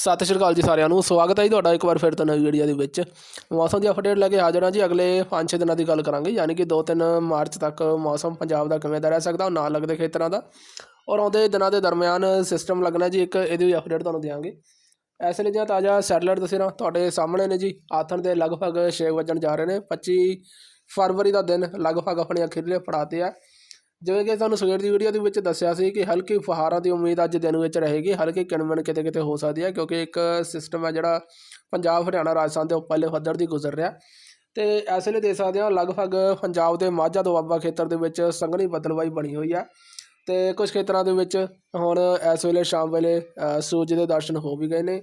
ਸਤਿ ਸ਼੍ਰੀ ਅਕਾਲ ਜੀ ਸਾਰਿਆਂ ਨੂੰ। ਸਵਾਗਤ ਹੈ ਜੀ ਤੁਹਾਡਾ ਇੱਕ ਵਾਰ ਫਿਰ ਤੋਂ ਨਵੀਂ ਵੀਡੀਓ ਦੇ ਵਿੱਚ। ਮੌਸਮ ਦੀ ਅਪਡੇਟ ਲੈ ਕੇ ਹਾਜ਼ਰ ਹਾਂ ਜੀ। ਅਗਲੇ 5-6 ਦਿਨਾਂ ਦੀ ਗੱਲ ਕਰਾਂਗੇ। ਯਾਨੀ ਕਿ 2-3 ਮਾਰਚ ਤੱਕ ਮੌਸਮ ਪੰਜਾਬ ਦਾ ਕਿਵੇਂ ਦਾ ਰਹਿ ਸਕਦਾ, ਉਹ ਨਾਲ ਲੱਗਦੇ ਖੇਤਰਾਂ ਦਾ। ਔਰ ਆਉਂਦੇ ਦਿਨਾਂ ਦੇ ਦਰਮਿਆਨ ਸਿਸਟਮ ਲੱਗਣਾ ਜੀ, ਇੱਕ ਇਹਦੀ ਵੀ ਅਪਡੇਟ ਤੁਹਾਨੂੰ ਦਿਆਂਗੇ। ਇਸ ਲਈ ਦੀਆਂ ਤਾਜ਼ਾ ਸੈਟਲਾਈਟ ਤਸਵੀਰਾਂ ਤੁਹਾਡੇ ਸਾਹਮਣੇ ਨੇ ਜੀ। ਆਥਣ ਦੇ ਲਗਭਗ 6 ਵਜਣ ਜਾ ਰਹੇ ਨੇ। 25 ਫਰਵਰੀ ਦਾ ਦਿਨ ਲਗਭਗ ਆਪਣੇ ਅਖੀਰਲੇ ਪੜਾਅ ਤੇ ਆ। ਜਿਵੇਂ ਕਿ ਤੁਹਾਨੂੰ ਸਵੇਰ ਦੀ ਵੀਡੀਓ ਦੇ ਵਿੱਚ ਦੱਸਿਆ ਸੀ ਕਿ ਹਲਕੀ ਫੁਹਾਰਾਂ ਦੀ ਉਮੀਦ ਅੱਜ ਦਿਨ ਵਿੱਚ ਰਹੇਗੀ, ਹਲਕੀ ਕਿਣਮਣ ਕਿਤੇ ਕਿਤੇ ਹੋ ਸਕਦੀ ਹੈ ਕਿਉਂਕਿ ਇੱਕ ਸਿਸਟਮ ਹੈ ਜਿਹੜਾ ਪੰਜਾਬ, ਹਰਿਆਣਾ, ਰਾਜਸਥਾਨ ਦੇ ਉੱਪਰਲੇ ਪੱਧਰ ਦੀ ਗੁਜ਼ਰ ਰਿਹਾ। ਤੇ ਇਸ ਲਈ ਦੇਖ ਸਕਦੇ ਹਾਂ ਲਗਭਗ ਪੰਜਾਬ ਦੇ ਮਾਝਾ ਦੁਆਬਾ ਖੇਤਰ ਦੇ ਵਿੱਚ ਸੰਘਣੀ ਬਦਲਵਾਈ ਬਣੀ ਹੋਈ ਹੈ। ਤੇ ਕੁਝ ਖੇਤਰਾਂ ਦੇ ਵਿੱਚ ਹੁਣ ਇਸ ਵੇਲੇ, ਸ਼ਾਮ ਵੇਲੇ ਸੂਰਜ ਦੇ ਦਰਸ਼ਨ ਹੋ ਵੀ ਗਏ ਨੇ।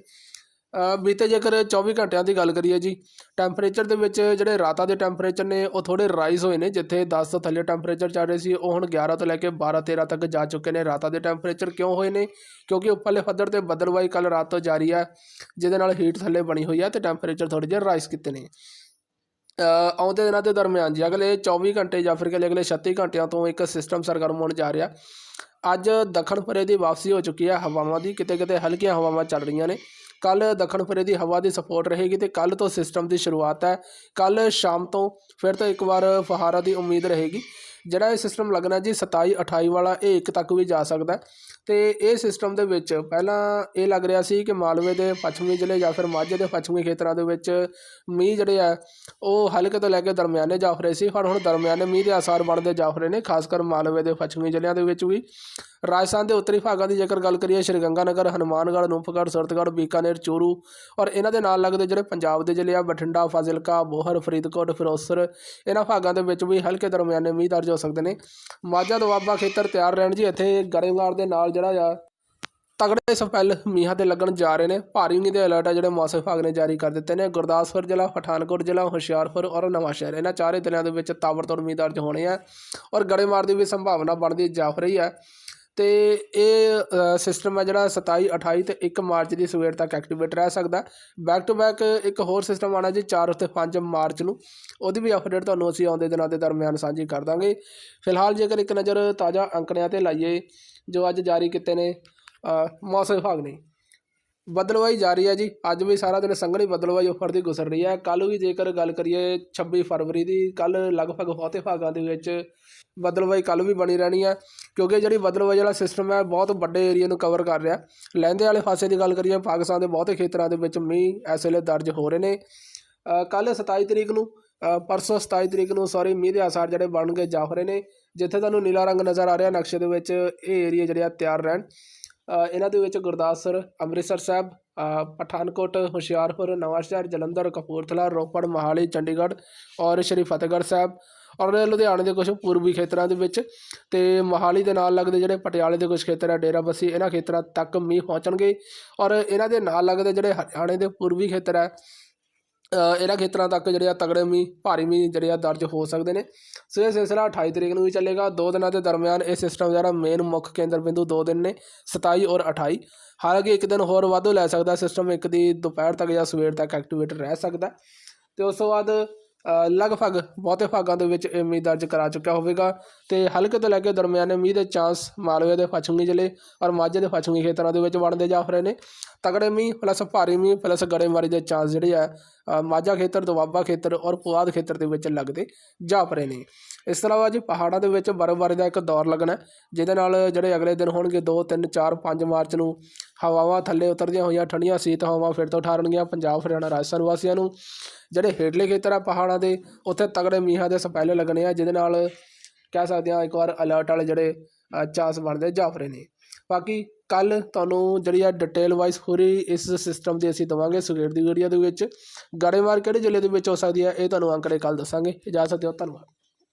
ਬੀਤੇ ਜੇਕਰ 24 ਘੰਟਿਆਂ ਦੀ ਗੱਲ ਕਰੀਏ ਜੀ ਟੈਂਪਰੇਚਰ ਦੇ ਵਿੱਚ ਜਿਹੜੇ ਰਾਤਾਂ ਦੇ ਟੈਂਪਰੇਚਰ ਨੇ, ਉਹ ਥੋੜੇ ਰਾਈਜ਼ ਹੋਏ ਨੇ, ਜਿੱਥੇ 10 ਤੋਂ ਥੱਲੇ ਟੈਂਪਰੇਚਰ ਚੱਲ ਰਹੇ ਸੀ, ਉਹ ਹੁਣ 11 ਤੋਂ ਲੈ ਕੇ 12 13 ਤੱਕ ਜਾ ਚੁੱਕੇ ਨੇ। ਰਾਤਾਂ ਦੇ ਟੈਂਪਰੇਚਰ ਕਿਉਂ ਹੋਏ ਨੇ? ਕਿਉਂਕਿ ਉੱਪਰਲੇ ਪੱਧਰ ਤੇ ਬਦਲਵਾਈ ਕੱਲ ਰਾਤ ਤੋਂ ਜਾਰੀ ਹੈ ਜਿਹਦੇ ਨਾਲ ਹੀਟ ਥੱਲੇ ਬਣੀ ਹੋਈ ਹੈ ਤੇ ਟੈਂਪਰੇਚਰ ਥੋੜੇ ਜਿਹਾ ਰਾਈਜ਼ ਕੀਤੇ ਨੇ। ਆਉਂਦੇ ਦਿਨਾਂ ਦੇ ਦਰਮਿਆਨ ਜੀ, ਅਗਲੇ 24 ਘੰਟੇ ਜਾਂ ਫਿਰ ਅਗਲੇ 36 ਘੰਟਿਆਂ ਤੋਂ ਇੱਕ ਸਿਸਟਮ ਸਰਗਰਮ ਹੋਣ ਜਾ ਰਿਹਾ। ਅੱਜ ਦੱਖਣ ਫਰੇ ਦੀ ਵਾਪਸੀ ਹੋ ਚੁੱਕੀ ਹੈ ਹਵਾਵਾਂ ਦੀ ਕਿਤੇ ਕਿਤੇ ਹਲਕੀਆਂ ਹਵਾਵਾਂ ਚੱਲ ਰਹੀਆਂ ਨੇ। ਕੱਲ ਦੱਖਣ ਫਰੇ ਦੀ ਹਵਾ ਦੀ ਸਪੋਰਟ ਰਹੇਗੀ ਤੇ ਕੱਲ ਤੋਂ ਸਿਸਟਮ ਦੀ ਸ਼ੁਰੂਆਤ ਹੈ। ਕੱਲ ਸ਼ਾਮ ਤੋਂ ਫਿਰ ਤੋਂ ਇੱਕ ਵਾਰ ਫਹਾਰਾ ਦੀ ਉਮੀਦ ਰਹੇਗੀ। ਜਿਹੜਾ ਇਹ ਸਿਸਟਮ ਲੱਗਣਾ ਜੀ 27 28 ਵਾਲਾ, ਇਹ ਇੱਕ ਤੱਕ ਵੀ ਜਾ ਸਕਦਾ ਹੈ। ਤੇ ਇਹ ਸਿਸਟਮ ਦੇ ਵਿੱਚ ਪਹਿਲਾਂ ਇਹ ਲੱਗ ਰਿਹਾ ਸੀ ਕਿ ਮਾਲਵੇ ਦੇ ਪੱਛਮੀ ਜ਼ਿਲ੍ਹੇ ਜਾਂ ਫਿਰ ਮਾਝੇ ਦੇ ਪੱਛਮੀ ਖੇਤਰਾਂ ਦੇ ਵਿੱਚ ਮੀਂਹ ਜਿਹੜੇ ਆ, ਉਹ ਹਲਕੇ ਤੋਂ ਲੈ ਕੇ ਦਰਮਿਆਨੇ ਜਾ ਰਹੇ ਸੀ। ਪਰ ਹੁਣ ਦਰਮਿਆਨੇ ਮੀਂਹ ਦੇ ਆਸਾਰ ਬਣਦੇ ਜਾ ਰਹੇ ਨੇ, ਖਾਸ ਕਰ ਮਾਲਵੇ ਦੇ ਪੱਛਮੀ ਜ਼ਿਲ੍ਹਿਆਂ ਦੇ ਵਿੱਚ ਵੀ। ਰਾਜਸਥਾਨ ਦੇ ਉੱਤਰੀ ਭਾਗਾਂ ਦੀ ਜੇਕਰ ਗੱਲ ਕਰੀਏ ਸ਼੍ਰੀ ਗੰਗਾਨਗਰ ਹਨੂਮਾਨਗੜ੍ਹ ਨੂੰਪਗੜ੍ਹ ਸੁਰਤਗੜ੍ਹ ਬੀਕਾਨੇਰ, ਚੂਰੂ ਔਰ ਇਹਨਾਂ ਦੇ ਨਾਲ ਲੱਗਦੇ ਜਿਹੜੇ ਪੰਜਾਬ ਦੇ ਜ਼ਿਲ੍ਹੇ ਆ, ਬਠਿੰਡਾ, ਫਾਜ਼ਿਲਕਾ, ਬੋਹਰ, ਫਰੀਦਕੋਟ, ਫਿਰੋਜ਼ਪੁਰ, ਇਹਨਾਂ ਭਾਗਾਂ ਦੇ ਵਿੱਚ ਵੀ ਹਲਕੇ ਦਰਮਿਆਨੇ ਮੀਂਹ ਦਰਜ ਹੋ ਸਕਦੇ ਨੇ। ਮਾਝਾ ਦੁਆਬਾ ਖੇਤਰ ਤਿਆਰ ਰਹਿਣ ਜੀ, ਇੱਥੇ ਗੜੇਮਾਰ ਦੇ ਨਾਲ ਜਿਹੜਾ ਆ, ਤਗੜੇ ਸਪੈਲ ਮੀਂਹਾਂ 'ਤੇ ਲੱਗਣ ਜਾ ਰਹੇ ਨੇ। ਭਾਰੀ ਮੀਂਹ ਦੇ ਅਲਰਟ ਆ ਜਿਹੜੇ ਮੌਸਮ ਵਿਭਾਗ ਨੇ ਜਾਰੀ ਕਰ ਦਿੱਤੇ ਨੇ। ਗੁਰਦਾਸਪੁਰ ਜ਼ਿਲ੍ਹਾ, ਪਠਾਨਕੋਟ ਜ਼ਿਲ੍ਹਾ, ਹੁਸ਼ਿਆਰਪੁਰ ਔਰ ਨਵਾਂਸ਼ਹਿਰ ਇਹਨਾਂ ਚਾਰੇ ਜ਼ਿਲ੍ਹਿਆਂ ਦੇ ਵਿੱਚ ਤਾਬੜਤੋੜ ਮੀਂਹ ਦਰਜ ਹੋਣੇ ਆ ਔਰ ਗੜੇਮਾਰ ਦੀ ਵੀ ਸੰਭਾਵਨਾ ਬਣਦੀ ਜਾ ਰਹੀ ਹੈ ਅਤੇ ਇਹ ਸਿਸਟਮ ਹੈ ਜਿਹੜਾ ਸਤਾਈ, ਅਠਾਈ ਅਤੇ ਇੱਕ ਮਾਰਚ ਦੀ ਸਵੇਰ ਤੱਕ ਐਕਟੀਵੇਟ ਰਹਿ ਸਕਦਾ। ਬੈਕ ਟੂ ਬੈਕ ਇੱਕ ਹੋਰ ਸਿਸਟਮ ਆਣਾ ਜੀ 4 ਅਤੇ 5 ਮਾਰਚ ਨੂੰ। ਉਹਦੀ ਵੀ ਅਪਡੇਟ ਤੁਹਾਨੂੰ ਅਸੀਂ ਆਉਂਦੇ ਦਿਨਾਂ ਦੇ ਦਰਮਿਆਨ ਸਾਂਝੀ ਕਰ ਦਾਂਗੇ। ਫਿਲਹਾਲ ਜੇਕਰ ਇੱਕ ਨਜ਼ਰ ਤਾਜ਼ਾ ਅੰਕੜਿਆਂ ਤੇ ਲਾਈਏ, ਜੋ ਅੱਜ ਜਾਰੀ ਕੀਤੇ ਨੇ ਮੌਸਮ ਵਿਭਾਗ ਨੇ। ਬਦਲਵਾਈ ਜਾ ਰਹੀ ਹੈ ਜੀ। ਅੱਜ ਵੀ ਸਾਰਾ ਦਿਨ ਸੰਘਣੀ ਬਦਲਵਾਈ ਉੱਪਰ ਦੀ ਗੁਜ਼ਰ ਰਹੀ ਹੈ। ਕੱਲ ਵੀ ਜੇਕਰ ਗੱਲ ਕਰੀਏ 26 ਫਰਵਰੀ ਦੀ ਕੱਲ ਲਗਭਗ ਬਹੁਤੇ ਭਾਗਾਂ ਦੇ ਵਿੱਚ ਬਦਲਵਾਈ ਕੱਲ ਵੀ ਬਣੀ ਰਹਿਣੀ ਹੈ। ਕਿਉਂਕਿ ਜਿਹੜੀ ਬਦਲਵਾਈ ਵਾਲਾ ਸਿਸਟਮ ਹੈ, ਬਹੁਤ ਵੱਡੇ ਏਰੀਆ ਨੂੰ ਕਵਰ ਕਰ ਰਿਹਾ ਲਹਿੰਦੇ ਵਾਲੇ ਪਾਸੇ ਦੀ ਗੱਲ ਕਰੀਏ, ਪਾਕਿਸਤਾਨ ਦੇ ਬਹੁਤੇ ਖੇਤਰਾਂ ਦੇ ਵਿੱਚ ਮੀਂਹ ਇਸ ਵੇਲੇ ਦਰਜ ਹੋ ਰਹੇ ਨੇ। ਕੱਲ 27 ਤਰੀਕ ਨੂੰ ਪਰਸੋਂ 27 ਤਰੀਕ ਨੂੰ ਸੌਰੀ ਮੀਂਹ ਦੇ ਆਸਾਰ ਜਿਹੜੇ ਬਣ ਕੇ ਜਾ ਰਹੇ ਨੇ, ਜਿੱਥੇ ਤੁਹਾਨੂੰ ਨੀਲਾ ਰੰਗ ਨਜ਼ਰ ਆ ਰਿਹਾ, ਨਕਸ਼ੇ ਦੇ ਵਿੱਚ ਇਹ ਏਰੀਆ ਜਿਹੜੇ ਆ ਤਿਆਰ ਰਹਿਣ। ਇਹਨਾਂ ਦੇ ਵਿੱਚ ਗੁਰਦਾਸਪੁਰ ਅੰਮ੍ਰਿਤਸਰ ਸਾਹਿਬ ਪਠਾਨਕੋਟ, ਹੁਸ਼ਿਆਰਪੁਰ, ਨਵਾਂਸ਼ਹਿਰ, ਜਲੰਧਰ, ਕਪੂਰਥਲਾ, ਰੋਪੜ, ਮੋਹਾਲੀ, ਚੰਡੀਗੜ੍ਹ ਔਰ ਸ਼੍ਰੀ ਫਤਿਹਗੜ੍ਹ ਸਾਹਿਬ ਔਰ ਲੁਧਿਆਣੇ ਦੇ ਕੁਝ ਪੂਰਬੀ ਖੇਤਰਾਂ ਦੇ ਵਿੱਚ ਤੇ ਮੋਹਾਲੀ ਦੇ ਨਾਲ ਲੱਗਦੇ ਜਿਹੜੇ ਪਟਿਆਲੇ ਦੇ ਕੁਝ ਖੇਤਰ ਹੈ ਡੇਰਾ ਬੱਸੀ, ਇਹਨਾਂ ਖੇਤਰਾਂ ਤੱਕ ਮੀਂਹ ਪਹੁੰਚਣਗੇ ਔਰ ਇਹਨਾਂ ਦੇ ਨਾਲ ਲੱਗਦੇ ਜਿਹੜੇ ਹਰਿਆਣੇ ਦੇ ਪੂਰਬੀ ਖੇਤਰ ਹੈ ਇਹਨਾਂ ਖੇਤਰਾਂ ਤੱਕ ਜਿਹੜੇ ਆ ਤਗੜੇ ਮੀਂਹ, ਭਾਰੀ ਮੀਂਹ ਜਿਹੜੇ ਆ ਦਰਜ ਹੋ ਸਕਦੇ ਨੇ। ਸੋ ਇਹ ਸਿਲਸਿਲਾ 28 ਤਰੀਕ ਨੂੰ ਵੀ ਚੱਲੇਗਾ। ਦੋ ਦਿਨਾਂ ਦੇ ਦਰਮਿਆਨ ਇਹ ਸਿਸਟਮ ਜਿਹੜਾ ਮੇਨ ਮੁੱਖ ਕੇਂਦਰ ਬਿੰਦੂ ਦੋ ਦਿਨ ਨੇ 27 ਔਰ 28 ਹਾਲਾਂਕਿ ਇੱਕ ਦਿਨ ਹੋਰ ਵਾਧੂ ਲੈ ਸਕਦਾ ਸਿਸਟਮ ਇੱਕ ਦੀ ਦੁਪਹਿਰ ਤੱਕ ਜਾਂ ਸਵੇਰ ਤੱਕ ਐਕਟੀਵੇਟ ਰਹਿ ਸਕਦਾ। ਤੇ ਉਸ ਤੋਂ ਬਾਅਦ ਲਗਭਗ ਬਹੁਤੇ ਭਾਗਾਂ ਦੇ ਵਿੱਚ ਇਹ ਮੀਂਹ ਦਰਜ ਕਰਾ ਚੁੱਕਿਆ ਹੋਵੇਗਾ ਤੇ ਹਲਕੇ ਤੋਂ ਲੈ ਕੇ ਦਰਮਿਆਨੇ ਮੀਂਹ ਦੇ ਚਾਂਸ ਮਾਲਵੇ ਦੇ ਪੱਛਮੀ ਜ਼ਿਲ੍ਹੇ ਔਰ ਮਾਝੇ ਦੇ ਪੱਛਮੀ ਖੇਤਰਾਂ ਦੇ ਵਿੱਚ ਬਣਦੇ ਜਾ ਰਹੇ ਨੇ। ਤਗੜੇ ਮੀਂਹ ਪਲੱਸ ਭਾਰੀ ਮੀਂਹ ਪਲੱਸ ਗੜੇਮਾਰੀ ਦੇ ਚਾਂਸ ਜਿਹੜੇ ਆ ਮਾਝਾ ਖੇਤਰ, ਦੁਆਬਾ ਖੇਤਰ ਔਰ ਪੁਆਧ ਖੇਤਰ ਦੇ ਵਿੱਚ ਲੱਗਦੇ ਜਾ ਰਹੇ ਨੇ। ਇਸ ਤੋਂ ਇਲਾਵਾ ਜੀ ਪਹਾੜਾਂ ਦੇ ਵਿੱਚ ਬਰਫ਼ਬਾਰੀ ਦਾ ਇੱਕ ਦੌਰ ਲੱਗਣਾ ਜਿਹਦੇ ਨਾਲ ਜਿਹੜੇ ਅਗਲੇ ਦਿਨ ਹੋਣਗੇ 2 3 4 5 ਮਾਰਚ ਨੂੰ ਹਵਾਵਾਂ ਥੱਲੇ ਉਤਰਦੀਆਂ ਹੋਈਆਂ, ਠੰਡੀਆਂ ਸ਼ੀਤ ਹਵਾਵਾਂ ਫਿਰ ਤੋਂ ਠਾਰਨਗੀਆਂ ਪੰਜਾਬ, ਹਰਿਆਣਾ, ਰਾਜਸਥਾਨ ਵਾਸੀਆਂ ਨੂੰ। ਜਿਹੜੇ ਹੇਠਲੇ ਖੇਤਰ ਆ ਪਹਾੜਾਂ ਦੇ ਉੱਥੇ ਤਗੜੇ ਮੀਂਹਾਂ ਦੇ ਸਪੈਲੇ ਲੱਗਣੇ ਆ ਜਿਹਦੇ ਨਾਲ ਕਹਿ ਸਕਦੇ ਹਾਂ ਇੱਕ ਵਾਰ ਅਲਰਟ ਵਾਲੇ ਜਿਹੜੇ ਅ, ਚਾਂਸ ਬਣਦੇ ਜਾ ਰਹੇ ਨੇ। ਬਾਕੀ ਕੱਲ ਤੁਹਾਨੂੰ ਜਿਹੜੀ ਆ ਡਿਟੇਲ ਵਾਈਜ਼ ਪੂਰੀ ਇਸ ਸਿਸਟਮ ਦੀ ਅਸੀਂ ਦਵਾਂਗੇ ਸਵੇਰ ਦੀ ਵੀਡੀਓ ਦੇ ਵਿੱਚ। ਗੜੇਮਾਰ ਕਿਹੜੇ ਜ਼ਿਲ੍ਹੇ ਦੇ ਵਿੱਚ ਹੋ ਸਕਦੀ ਹੈ ਇਹ ਤੁਹਾਨੂੰ ਅੰਕੜੇ ਕੱਲ ਦੱਸਾਂਗੇ। ਇਜਾਜ਼ਤ ਦਿਓ ਧੰਨਵਾਦ।